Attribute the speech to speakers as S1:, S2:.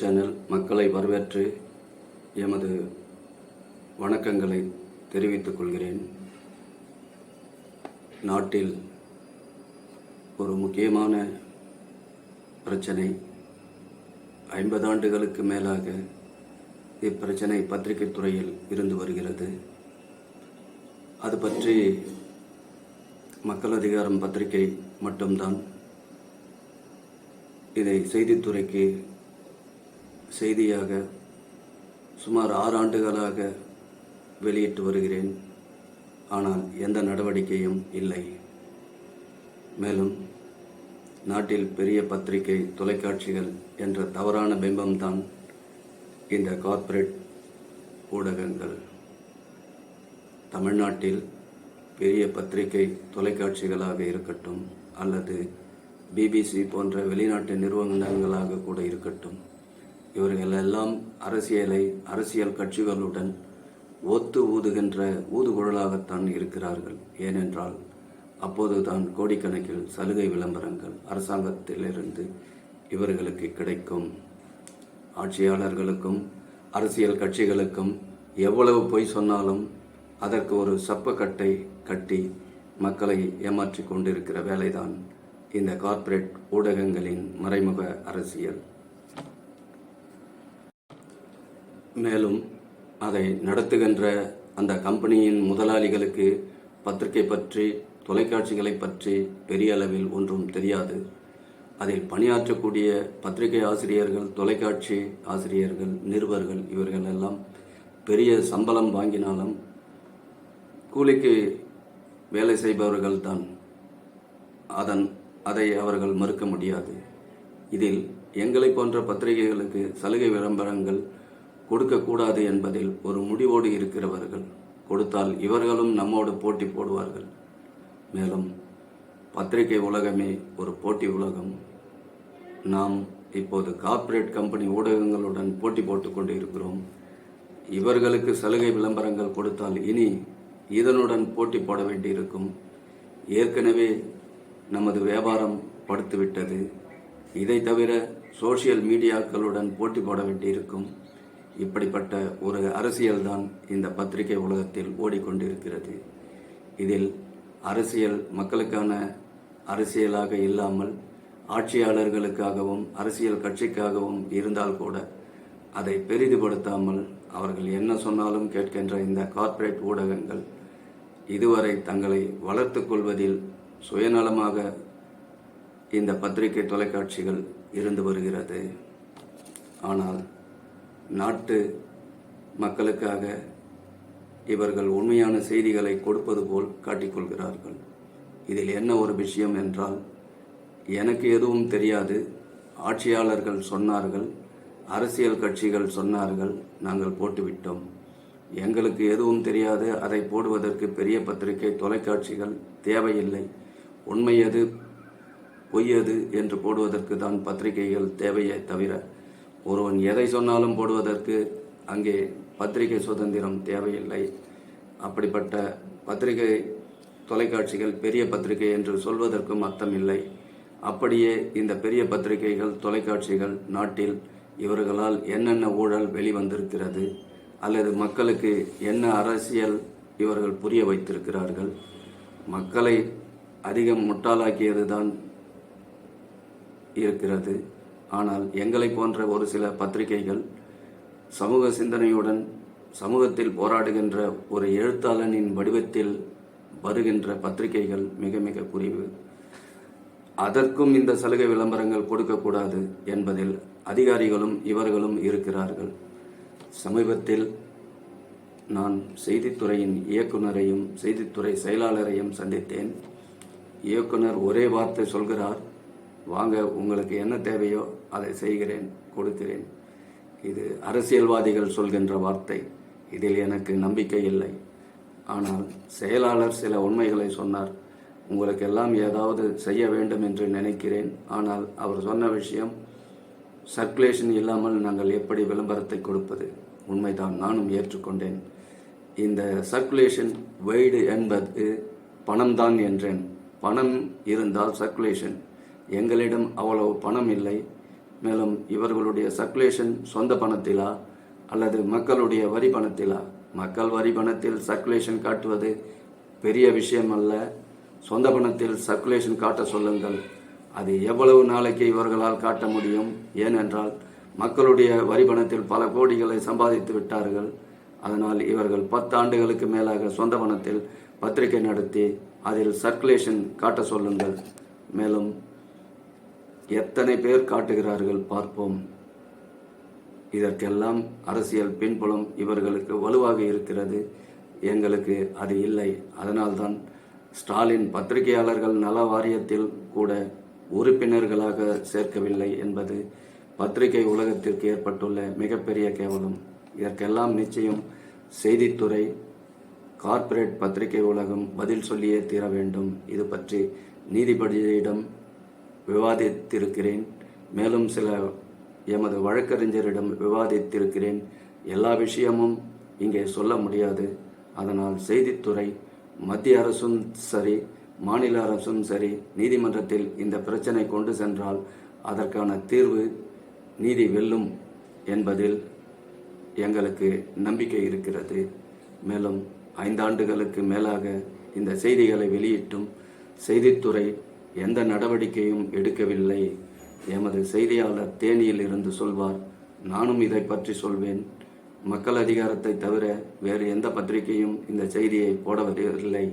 S1: Channel மக்களை வரவேற்று எமது வணக்கங்களை தெரிவித்துக் கொள்கிறேன். நாட்டில் ஒரு முக்கியமான பிரச்சனை ஐம்பது ஆண்டுகளுக்கு மேலாக இப்பிரச்சனை பத்திரிகை துறையில் இருந்து வருகிறது. அது பற்றி மக்கள் அதிகாரம் பத்திரிகை மட்டும்தான். இதை செய்தித்துறைக்கு செய்தியாக சுமார் ஆறு ஆண்டுகளாக வெளியிட்டு வருகிறேன். ஆனால் எந்த நடவடிக்கையும் இல்லை. மேலும் நாட்டில் பெரிய பத்திரிகை தொலைக்காட்சிகள் என்ற தவறான பிம்பம்தான் இந்த கார்ப்பரேட் ஊடகங்கள். தமிழ்நாட்டில் பெரிய பத்திரிகை தொலைக்காட்சிகளாக இருக்கட்டும் அல்லது பிபிசி போன்ற வெளிநாட்டு நிறுவனங்களாக கூட இருக்கட்டும். இவர்கள் எல்லாம் அரசியலை அரசியல் கட்சிகளுடன் ஒத்து ஊதுகின்ற ஊதுகுழலாகத்தான் இருக்கிறார்கள். ஏனென்றால் அப்போதுதான் கோடிக்கணக்கில் சலுகை விளம்பரங்கள் அரசாங்கத்திலிருந்து இவர்களுக்கு கிடைக்கும். ஆட்சியாளர்களுக்கும் அரசியல் கட்சிகளுக்கும் எவ்வளவு பொய் சொன்னாலும் அதற்கு ஒரு சப்பக்கட்டை கட்டி மக்களை ஏமாற்றி கொண்டிருக்கிற வேலைதான் இந்த கார்ப்பரேட் ஊடகங்களின் மறைமுக அரசியல். மேலும் அதை நடத்துகின்ற அந்த கம்பெனியின் முதலாளிகளுக்கு பத்திரிகை பற்றி தொலைக்காட்சிகளை பற்றி பெரிய அளவில் ஒன்றும் தெரியாது. அதில் பணியாற்றக்கூடிய பத்திரிகை ஆசிரியர்கள் தொலைக்காட்சி ஆசிரியர்கள் நிருபர்கள் இவர்கள் எல்லாம் பெரிய சம்பளம் வாங்கினாலும் கூலிக்கு வேலை செய்பவர்கள் தான் அதன் அதை அவர்கள் மறுக்க முடியாது. இதில் எங்களை போன்ற பத்திரிகைகளுக்கு சலுகை விளம்பரங்கள் கொடுக்கக்கூடாது என்பதில் ஒரு முடிவோடு இருக்கிறவர்கள் கொடுத்தால் இவர்களும் நம்மோடு போட்டி போடுவார்கள். மேலும் பத்திரிகை உலகமே ஒரு போட்டி உலகம். நாம் இப்போது கார்ப்பரேட் கம்பெனி ஊடகங்களுடன் போட்டி போட்டுக்கொண்டு இருக்கிறோம் இவர்களுக்கு சலுகை விளம்பரங்கள் கொடுத்தால் இனி இதனுடன் போட்டி போட வேண்டியிருக்கும். ஏற்கனவே நமது வியாபாரம் படுத்துவிட்டது. இதை தவிர சோசியல் மீடியாக்களுடன் போட்டி போட வேண்டியிருக்கும். இப்படிப்பட்ட ஒரு அரசியல்தான் இந்த பத்திரிகை உலகத்தில் ஓடிக்கொண்டிருக்கிறது. இதில் அரசியல் மக்களுக்கான அரசியலாக இல்லாமல் ஆட்சியாளர்களுக்காகவும் அரசியல் கட்சிக்காகவும் இருந்தால் கூட அதை பெரிதுபடுத்தாமல் அவர்கள் என்ன சொன்னாலும் கேட்கின்ற இந்த கார்ப்பரேட் ஊடகங்கள் இதுவரை தங்களை வளர்த்து கொள்வதில் சுயநலமாக இந்த பத்திரிகை தொலைக்காட்சிகள் இருந்து வருகிறது. ஆனால் நாட்டு மக்களுக்காக இவர்கள் உண்மையான செய்திகளை கொடுப்பது போல் காட்டிக்கொள்கிறார்கள். இதில் என்ன ஒரு விஷயம் என்றால் எனக்கு எதுவும் தெரியாது. ஆட்சியாளர்கள் சொன்னார்கள் அரசியல் கட்சிகள் சொன்னார்கள் நாங்கள் போட்டுவிட்டோம். எங்களுக்கு எதுவும் தெரியாது. அதை போடுவதற்கு பெரிய பத்திரிகை தொலைக்காட்சிகள் தேவையில்லை. உண்மை எது பொய் எது என்று போடுவதற்கு தான் பத்திரிகைகள் தேவையே தவிர ஒருவன் எதை சொன்னாலும் போடுவதற்கு அங்கே பத்திரிகை சுதந்திரம் தேவையில்லை. அப்படிப்பட்ட பத்திரிகை தொலைக்காட்சிகள் பெரிய பத்திரிகை என்று சொல்வதற்கும் அர்த்தமில்லை. அப்படியே இந்த பெரிய பத்திரிகைகள் தொலைக்காட்சிகள் நாட்டில் இவர்களால் என்னென்ன ஊழல் வெளிவந்திருக்கிறது அல்லது மக்களுக்கு என்ன அரசியல் இவர்கள் புரிய வைத்திருக்கிறார்கள்? மக்களை அதிகம் முட்டாளாக்கியது தான் இருக்கிறது. ஆனால் எங்களை போன்ற ஒரு சில பத்திரிகைகள் சமூக சிந்தனையுடன் சமூகத்தில் போராடுகின்ற ஒரு எழுத்தாளனின் வடிவத்தில் வருகின்ற பத்திரிகைகள் மிக மிக குறைவு. அதற்கும் இந்த சலுகை விளம்பரங்கள் கொடுக்கக்கூடாது என்பதில் அதிகாரிகளும் இவர்களும் இருக்கிறார்கள். சமீபத்தில் நான் செய்தித்துறையின் இயக்குனரையும் செய்தித்துறை செயலாளரையும் சந்தித்தேன். இயக்குனர் ஒரே வார்த்தை சொல்கிறார் வாங்க உங்களுக்கு என்ன தேவையோ அதை செய்கிறேன் கொடுக்கிறேன். இது அரசியல்வாதிகள் சொல்கின்ற வார்த்தை. இதில் எனக்கு நம்பிக்கை இல்லை. ஆனால் செயலாளர் சில உண்மைகளை சொன்னார். உங்களுக்கு எல்லாம் ஏதாவது செய்ய வேண்டும் என்று நினைக்கிறேன். ஆனால் அவர் சொன்ன விஷயம் சர்க்குலேஷன் இல்லாமல் நாங்கள் எப்படி விளம்பரத்தை கொடுப்பது? உண்மைதான் நானும் ஏற்றுக்கொண்டேன். இந்த சர்க்குலேஷன் வெய்டு என்பது பணம்தான் என்றேன். பணம் இருந்தால் சர்க்குலேஷன். எங்களிடம் அவ்வளவு பணம் இல்லை. மேலும் இவர்களுடைய சர்க்குலேஷன் சொந்த பணத்திலா அல்லது மக்களுடைய வரி பணத்திலா? மக்கள் வரி பணத்தில் சர்க்குலேஷன் காட்டுவது பெரிய விஷயம் அல்ல சொந்த பணத்தில் சர்க்குலேஷன் காட்ட சொல்லுங்கள். அது எவ்வளவு நாளைக்கு இவர்களால் காட்ட முடியும்? ஏனென்றால் மக்களுடைய வரி பணத்தில் பல கோடிகளை சம்பாதித்து விட்டார்கள். அதனால் இவர்கள் பத்து ஆண்டுகளுக்கு மேலாக சொந்த பணத்தில் பத்திரிகை நடத்தி அதில் சர்க்குலேஷன் காட்ட சொல்லுங்கள். மேலும் எத்தனை பேர் காட்டுகிறார்கள் பார்ப்போம். இதற்கெல்லாம் அரசியல் பின்புலம் இவர்களுக்கு வலுவாக இருக்கிறது. எங்களுக்கு அது இல்லை. அதனால்தான் ஸ்டாலின் பத்திரிகையாளர்கள் நல வாரியத்தில் கூட உறுப்பினர்களாக சேர்க்கவில்லை என்பது பத்திரிகை உலகத்திற்கு ஏற்பட்டுள்ள மிகப்பெரிய கேவலம். இதற்கெல்லாம் நிச்சயம் செய்தித்துறை கார்ப்பரேட் பத்திரிகை உலகம் பதில் சொல்லியே தீர வேண்டும். இது பற்றி நீதிபதியிடம் விவாதித்திருக்கிறேன். மேலும் சில எமது வழக்கறிஞரிடம் விவாதித்திருக்கிறேன். எல்லா விஷயமும் இங்கே சொல்ல முடியாது. அதனால் செய்தித்துறை மத்திய அரசும் சரி மாநில அரசும் சரி நீதிமன்றத்தில் இந்த பிரச்சனை கொண்டு சென்றால் அதற்கான தீர்வு நீதி வெல்லும் என்பதில் எங்களுக்கு நம்பிக்கை இருக்கிறது. மேலும் ஐந்தாண்டுகளுக்கு மேலாக இந்த செய்திகளை வெளியிட்டும். செய்தித்துறை எந்த நடவடிக்கையும் எடுக்கவில்லை. எமது செய்தியாளர் தேனியில் இருந்து சொல்வார் நானும் இதை பற்றி சொல்வேன். மக்கள் அதிகாரத்தை தவிர வேறு எந்த பத்திரிகையும் இந்த செய்தியை போடவதில்லை.